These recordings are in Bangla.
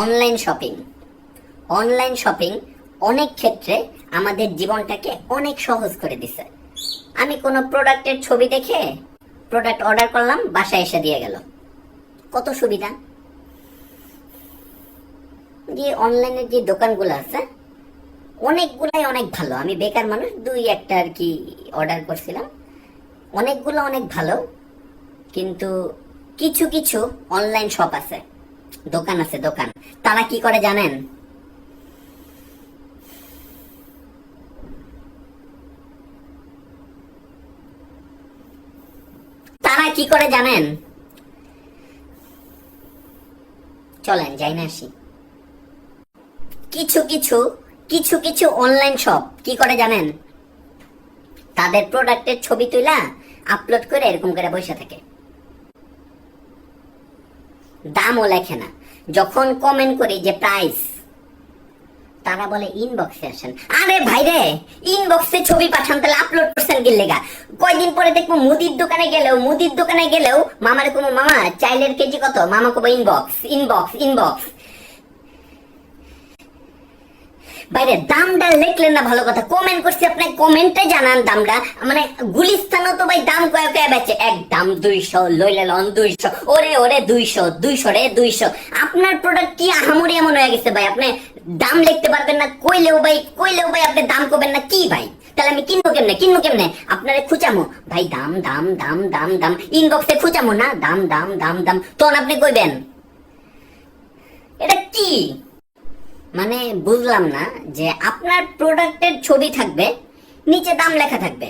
অনলাইন শপিং অনলাইন শপিং অনেক ক্ষেত্রে আমাদের জীবনটাকে অনেক সহজ করে দিছে। আমি কোনো প্রোডাক্টের ছবি দেখে প্রোডাক্ট অর্ডার করলাম, বাসায় এসে দিয়ে গেল। কত সুবিধা? যে অনলাইনের যে দোকানগুলো আছে, অনেকগুলাই অনেক ভালো। আমি বেকার মানুষ, দুই একটা আর কি অর্ডার করছিলাম। অনেকগুলো অনেক ভালো, কিন্তু কিছু কিছু অনলাইন শপ আছে। দোকান আছে, দোকান। তারা কি করে জানেন? তারা কি করে জানেন? চলেন যাই না আসি। কিছু কিছু কিছু কিছু অনলাইন শপ কি করে জানেন? তাদের প্রোডাক্টের ছবি তুলা আপলোড করে এরকম করে বসে থাকে। দামও লেখে না। যখন কমেন্ট করি যে প্রাইস তারা বলে ইনবক্সে আসেন। আরে ভাই রে ইনবক্সে ছবি পাঠান, তাহলে আপলোড করছেন কি লেগা? কয়দিন পরে দেখব মুদির দোকানে গেলেও, মুদির দোকানে গেলেও মামারে কোনো মামা, চাইলের কেজি কত? মামা কব ইনবক্স ইনবক্স ইনবক্স বাইরে, দামটা লিখলেন না ভালো কথা। কমেন্ট করছি আপনি কমেন্টে জানান দামটা। মানে গুলিস্তানও তো ভাই দাম কয়ে কয়ে বেচে। এক দাম দুইশো, লইলে লন দুইশো, ওরে ওরে দুইশো দুইশো রে দুইশো। আপনার প্রোডাক্ট কি আহামরি এমন হয়ে গেছে ভাই? আপনি দাম লিখতে পারবেন না, কইলেও ভাই কইলেও ভাই আপনি দাম করবেন না, কি ভাই? তাহলে আমি কিনবো কেমনে কিনবো কেমনে? আপনারে খুচামো। ভাই, দাম দাম দাম দাম দাম। ইনবক্সে খুচামো না, দাম দাম দাম দাম। তখন আপনি কইবেন, এটা কি? মানে বুঝলাম না যে আপনার প্রোডাক্টের ছবি থাকবে, নিচে দাম লেখা থাকবে।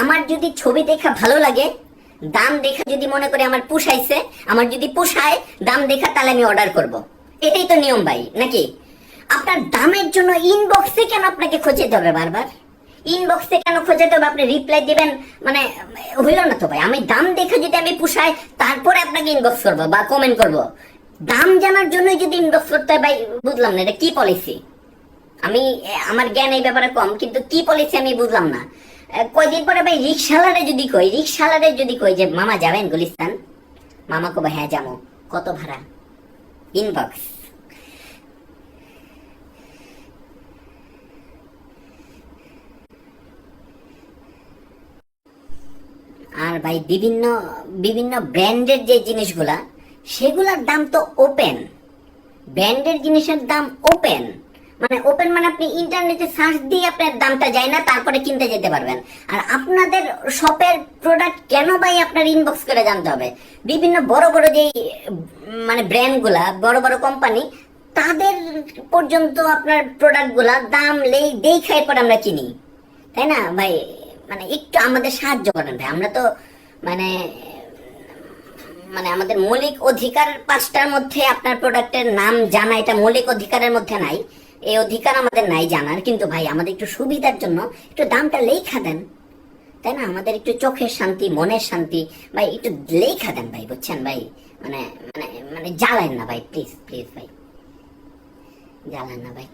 আমার যদি ছবি দেখা ভালো লাগে, দাম দেখা যদি মনে করি আমার পুষাইছে, আমার যদি পুষায়, দাম দেখা তাহলে আমি অর্ডার করব। এটাই তো নিয়ম ভাই, নাকি? আপনার দামের জন্য ইনবক্সে কেন আপনাকে খোঁজেতে হবে বারবার? ইনবক্সে কেন খোঁজাতে হবে? আপনি রিপ্লাই দিবেন মানে হইল না তো ভাই। আমি দাম দেখে যদি আমি পুষাই, তারপরে আপনাকে ইনবক্স করব বা কমেন্ট করব। দাম জানার জন্য যদি ইনবক্স করতে হয় ভাই, বুঝলাম না, এটা কি পলিসি আমি, আমার জ্ঞান এই ব্যাপারে কম, কিন্তু কি পলিসি আমি বুঝলাম না। কয়দিন পরে ভাই রিক্সাওয়ালারে যদি কই রিক্সাওয়ালারে যদি কই যে, মামা, যাবেন গুলিস্তান? মামা কবে হ্যাঁ যাব। কত ভাড়া? ইনবক্স আর ভাই, বিভিন্ন বিভিন্ন ব্র্যান্ডের যে জিনিসগুলা সেগুলার দাম তো ওপেন ব্র্যান্ডের জিনিসের দাম ওপেন মানে ওপেন মানে আপনি ইন্টারনেটে সার্চ দিয়ে আপনার দামটা যায় না, তারপরে কিনতে যেতে পারবেন। আর আপনাদের শপের প্রোডাক্ট কেন ভাই আপনার ইনবক্স করে জানতে হবে? বিভিন্ন বড় বড় যেই মানে ব্র্যান্ডগুলা বড় বড় কোম্পানি তাদের পর্যন্ত আপনার প্রোডাক্টগুলা দাম লেই দেখাই পর আমরা কিনি তাই না? ভাই মানে একটু আমাদের সাহায্য করেন ভাই। আমরা তো মানে মানে আমাদের মৌলিক অধিকার পাঁচটার মধ্যে আপনার প্রোডাক্টের নাম জানা, এটা মৌলিক অধিকারের মধ্যে নাই। এই অধিকার আমাদের নাই জানার, কিন্তু ভাই আমাদের একটু সুবিধার জন্য একটু দামটা লেখা দেন। তাই না? আমাদের একটু চোখের শান্তি, মনের শান্তি। ভাই, একটু লেখা দেন ভাই, বুঝছেন ভাই? মানে মানে মানে জ্বালেন না ভাই প্লিজ প্লিজ ভাই। জ্বালেন না ভাই।